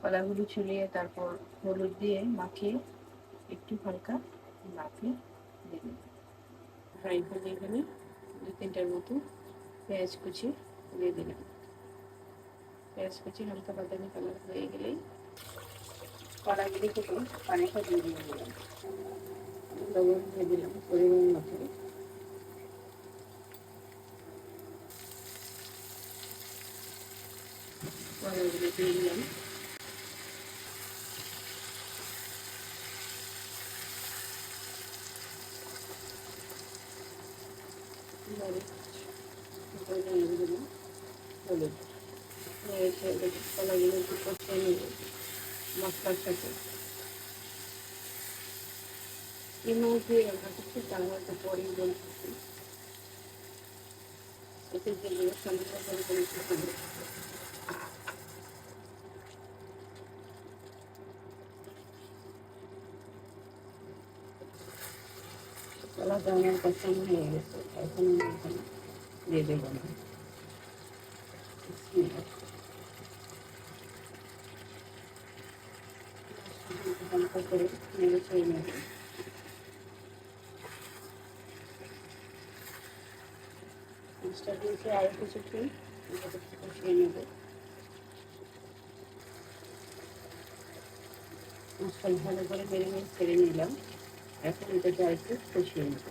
কলাগুলো ছুলিয়ে তারপর হলুদ দিয়ে মাখিয়ে একটু হালকা মাখিয়ে দিলাম ফ্রাই প্যানে এখানে দু তিনটার মতো পেঁয়াজ কুচি দিয়ে দিলাম। পেঁয়াজ কুচি হালকা বাদামি কালার হয়ে গেলেই কড়াগুলি থেকে পানিটা দিয়ে দিয়ে দিলাম। লবণ দিয়ে দিলাম পরিমাণ মতো। কড়াগুলি দিয়ে দিলাম। মরিচ পরিমাণ দিলাম হলুদ এসে কলাগুলো একটু কষিয়ে নিয়ে মশলার সাথে এই মাছ দিয়ে রান্না করছি তার মধ্যে পরেই বলতেছি এতে যেগুলো সামনে করে করে একটু কলা দানার কষানো হয়ে গেছে এখন আমি এখানে দিয়ে দেবো না বিসমিল্লাহ। হালকা করে নেড়ে ছেড়ে নেব মাছটা দিয়েছি আরও কিছুক্ষণ এটাকে একটু কষিয়ে নেব মাছটা ভালো করে বেড়ে নিয়ে ছেড়ে নিলাম এখন এটাকে আর একটু কষিয়ে নেব।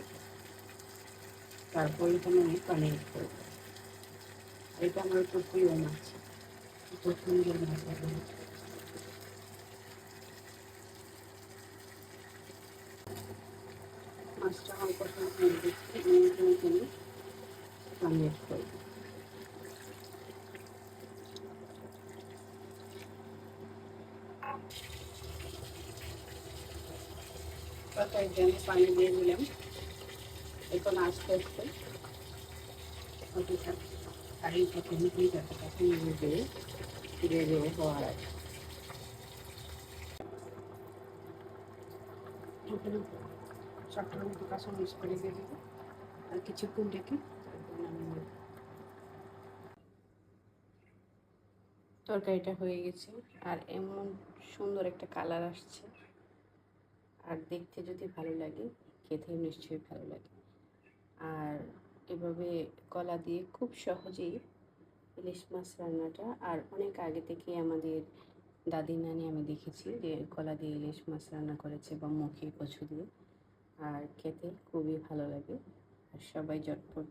তারপর এখানে আমি পানি অ্যাড করব। এটা আমার খুব প্রিয় মাছ পছন্দের মাছ মাছটা আমার পছন্দ হয়ে গেছে। আমি এখানে করব। আমি পানি দিয়ে দিলাম। এখন আস্তে আস্তে দিয়ে ফিরে দেবো হওয়ার আগে। দিয়ে দেবো আর কিছুক্ষণ। তরকারিটা হয়ে গেছে। আর এমন সুন্দর একটা কালার আসছে। আর দেখতে যদি ভালো লাগে, খেতেও নিশ্চয়ই ভালো লাগে। আর এভাবে কলা দিয়ে খুব সহজেই ইলিশ মাছ রান্নাটা, আর অনেক আগে থেকে আমাদের দাদি নানি আমি দেখেছি যে কলা দিয়ে ইলিশ মাছ রান্না করেছে বা মুখে কচু দিয়ে। আর খেতে খুবই ভালো লাগে, আর সবাই জটপট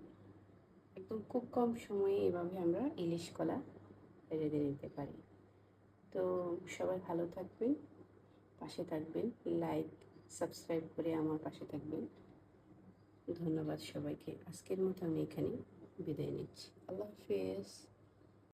একদম খুব কম সময়ে এভাবে আমরা ইলিশ কলা রেঁধে নিতে পারি। তো সবাই ভালো থাকবেন। পাশে থাকবেন লাইক সাবস্ক্রাইব করে আমার পাশে থাকবেন। ধন্যবাদ সবাইকে। আজকের মতো আমি এখানে বিদায় নিচ্ছি। আল্লাহ হাফিজ।